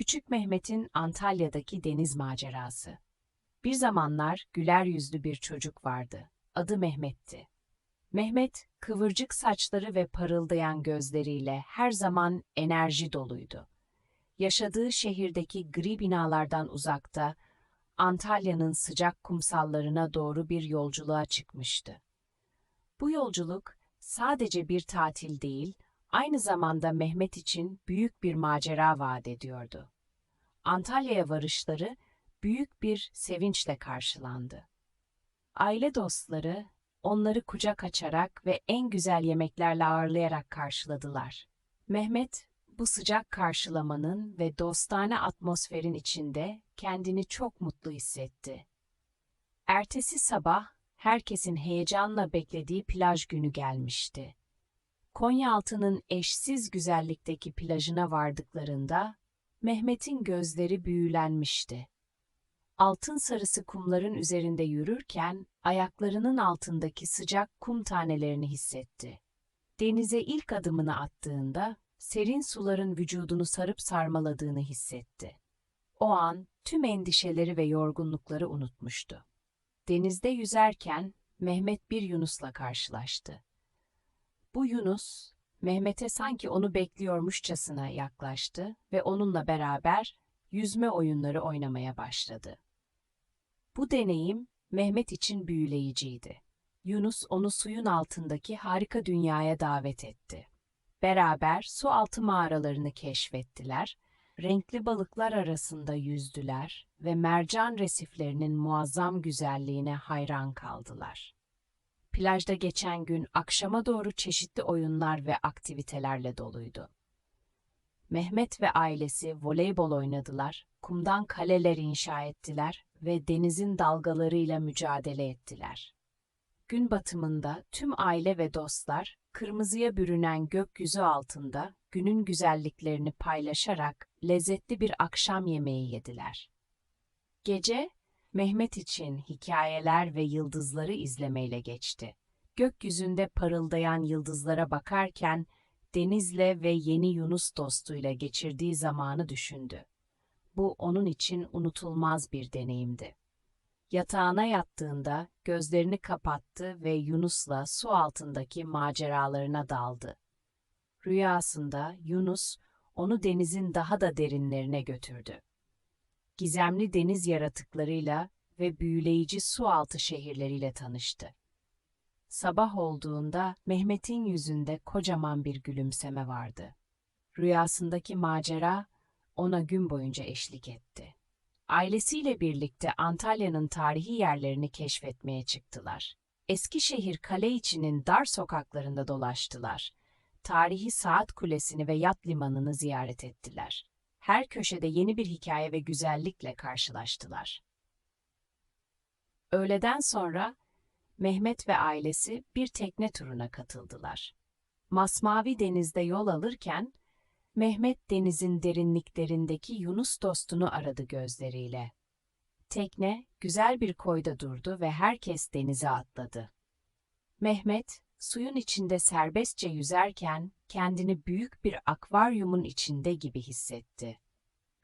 Küçük Mehmet'in Antalya'daki deniz macerası. Bir zamanlar güler yüzlü bir çocuk vardı. Adı Mehmet'ti. Mehmet, kıvırcık saçları ve parıldayan gözleriyle her zaman enerji doluydu. Yaşadığı şehirdeki gri binalardan uzakta, Antalya'nın sıcak kumsallarına doğru bir yolculuğa çıkmıştı. Bu yolculuk sadece bir tatil değil, aynı zamanda Mehmet için büyük bir macera vaat ediyordu. Antalya'ya varışları büyük bir sevinçle karşılandı. Aile dostları onları kucak açarak ve en güzel yemeklerle ağırlayarak karşıladılar. Mehmet bu sıcak karşılamanın ve dostane atmosferin içinde kendini çok mutlu hissetti. Ertesi sabah herkesin heyecanla beklediği plaj günü gelmişti. Konyaaltı'nın eşsiz güzellikteki plajına vardıklarında Mehmet'in gözleri büyülenmişti. Altın sarısı kumların üzerinde yürürken ayaklarının altındaki sıcak kum tanelerini hissetti. Denize ilk adımını attığında serin suların vücudunu sarıp sarmaladığını hissetti. O an tüm endişeleri ve yorgunlukları unutmuştu. Denizde yüzerken Mehmet bir Yunus'la karşılaştı. Bu Yunus, Mehmet'e sanki onu bekliyormuşçasına yaklaştı ve onunla beraber yüzme oyunları oynamaya başladı. Bu deneyim Mehmet için büyüleyiciydi. Yunus onu suyun altındaki harika dünyaya davet etti. Beraber su altı mağaralarını keşfettiler, renkli balıklar arasında yüzdüler ve mercan resiflerinin muazzam güzelliğine hayran kaldılar. Plajda geçen gün akşama doğru çeşitli oyunlar ve aktivitelerle doluydu. Mehmet ve ailesi voleybol oynadılar, kumdan kaleler inşa ettiler ve denizin dalgalarıyla mücadele ettiler. Gün batımında tüm aile ve dostlar kırmızıya bürünen gökyüzü altında günün güzelliklerini paylaşarak lezzetli bir akşam yemeği yediler. Gece Mehmet için hikayeler ve yıldızları izlemeyle geçti. Gökyüzünde parıldayan yıldızlara bakarken Deniz'le ve yeni Yunus dostuyla geçirdiği zamanı düşündü. Bu onun için unutulmaz bir deneyimdi. Yatağına yattığında gözlerini kapattı ve Yunus'la su altındaki maceralarına daldı. Rüyasında Yunus onu denizin daha da derinlerine götürdü. Gizemli deniz yaratıklarıyla ve büyüleyici su altı şehirleriyle tanıştı. Sabah olduğunda Mehmet'in yüzünde kocaman bir gülümseme vardı. Rüyasındaki macera ona gün boyunca eşlik etti. Ailesiyle birlikte Antalya'nın tarihi yerlerini keşfetmeye çıktılar. Eskişehir kale içinin dar sokaklarında dolaştılar. Tarihi saat kulesini ve yat limanını ziyaret ettiler. Her köşede yeni bir hikaye ve güzellikle karşılaştılar. Öğleden sonra Mehmet ve ailesi bir tekne turuna katıldılar. Masmavi denizde yol alırken Mehmet denizin derinliklerindeki Yunus dostunu aradı gözleriyle. Tekne güzel bir koyda durdu ve herkes denize atladı. Mehmet suyun içinde serbestçe yüzerken kendini büyük bir akvaryumun içinde gibi hissetti.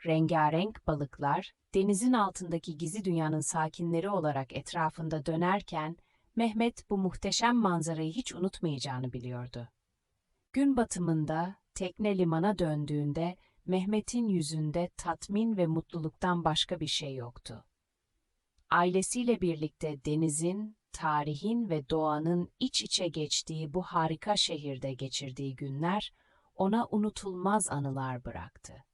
Rengarenk balıklar denizin altındaki gizli dünyanın sakinleri olarak etrafında dönerken Mehmet bu muhteşem manzarayı hiç unutmayacağını biliyordu. Gün batımında tekne limana döndüğünde Mehmet'in yüzünde tatmin ve mutluluktan başka bir şey yoktu. Ailesiyle birlikte denizin, tarihin ve doğanın iç içe geçtiği bu harika şehirde geçirdiği günler ona unutulmaz anılar bıraktı.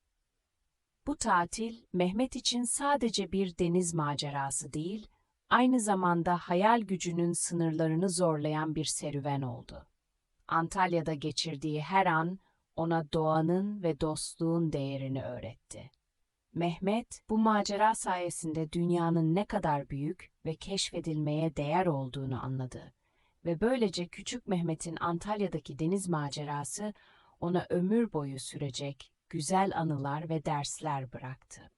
Bu tatil Mehmet için sadece bir deniz macerası değil, aynı zamanda hayal gücünün sınırlarını zorlayan bir serüven oldu. Antalya'da geçirdiği her an ona doğanın ve dostluğun değerini öğretti. Mehmet bu macera sayesinde dünyanın ne kadar büyük ve keşfedilmeye değer olduğunu anladı ve böylece küçük Mehmet'in Antalya'daki deniz macerası ona ömür boyu sürecek güzel anılar ve dersler bıraktı.